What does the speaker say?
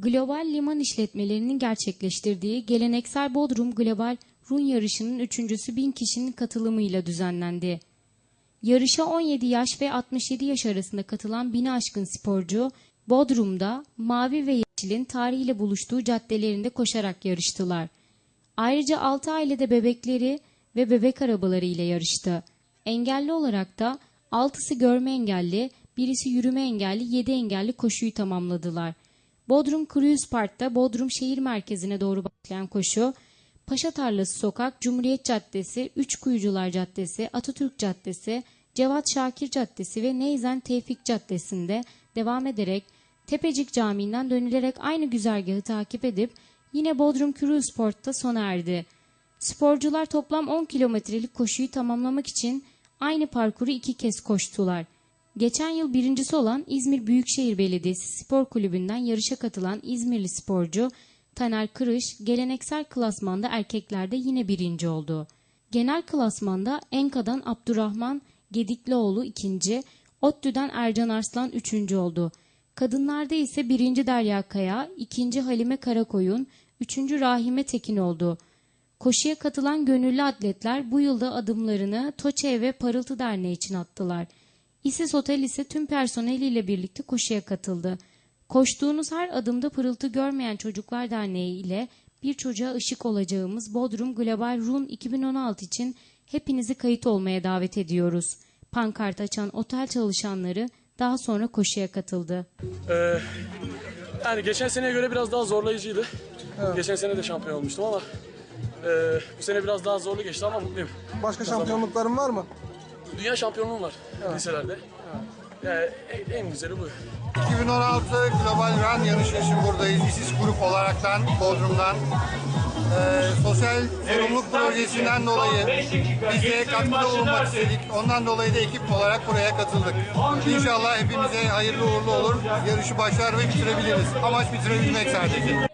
Global liman işletmelerinin gerçekleştirdiği geleneksel Bodrum Global Run yarışının üçüncüsü 1000 kişinin katılımıyla düzenlendi. Yarışa 17 yaş ve 67 yaş arasında katılan bini aşkın sporcu Bodrum'da mavi ve yeşilin tarihiyle buluştuğu caddelerinde koşarak yarıştılar. Ayrıca 6 ailede bebekleri ve bebek arabaları ile yarıştı. Engelli olarak da 6'sı görme engelli, birisi yürüme engelli, 7 engelli koşuyu tamamladılar. Bodrum Cruise Park'ta Bodrum şehir merkezine doğru başlayan koşu, Paşa Tarlası Sokak, Cumhuriyet Caddesi, Üç Kuyucular Caddesi, Atatürk Caddesi, Cevat Şakir Caddesi ve Neyzen Tevfik Caddesi'nde devam ederek Tepecik Camii'nden dönülerek aynı güzergahı takip edip yine Bodrum Cruise Port'ta sona erdi. Sporcular toplam 10 kilometrelik koşuyu tamamlamak için aynı parkuru iki kez koştular. Geçen yıl birincisi olan İzmir Büyükşehir Belediyesi Spor Kulübü'nden yarışa katılan İzmirli sporcu Taner Kırış geleneksel klasmanda erkeklerde yine birinci oldu. Genel klasmanda Enka'dan Abdurrahman Gediklioğlu ikinci, ODTÜ'den Ercan Arslan üçüncü oldu. Kadınlarda ise birinci Derya Kaya, ikinci Halime Karakoyun, üçüncü Rahime Tekin oldu. Koşuya katılan gönüllü atletler bu yılda adımlarını Toçe ve Parıltı Derneği için attılar. İsis Otel ise tüm personeliyle birlikte koşuya katıldı. Koştuğunuz her adımda pırıltı görmeyen çocuklar derneği ile bir çocuğa ışık olacağımız Bodrum Global Run 2016 için hepinizi kayıt olmaya davet ediyoruz. Pankart açan otel çalışanları daha sonra koşuya katıldı. Ee, yani geçen seneye göre biraz daha zorlayıcıydı. Geçen sene de şampiyon olmuştum ama e, bu sene biraz daha zorlu geçti ama mutluyum. Başka şampiyonlukların var mı? Dünya şampiyonluğum var liselerde. Yani en, en güzeli bu. 2016 Global Run yarışı için buradayız. İSİS Grup olaraktan Bodrum'dan. Ee, sosyal sorumluluk projesinden dolayı bize katkıda bulunmak istedik. Ondan dolayı da ekip olarak buraya katıldık. İnşallah hepimize hayırlı uğurlu olur. Yarışı başlar ve bitirebiliriz. Amaç bitirebilmek sadece.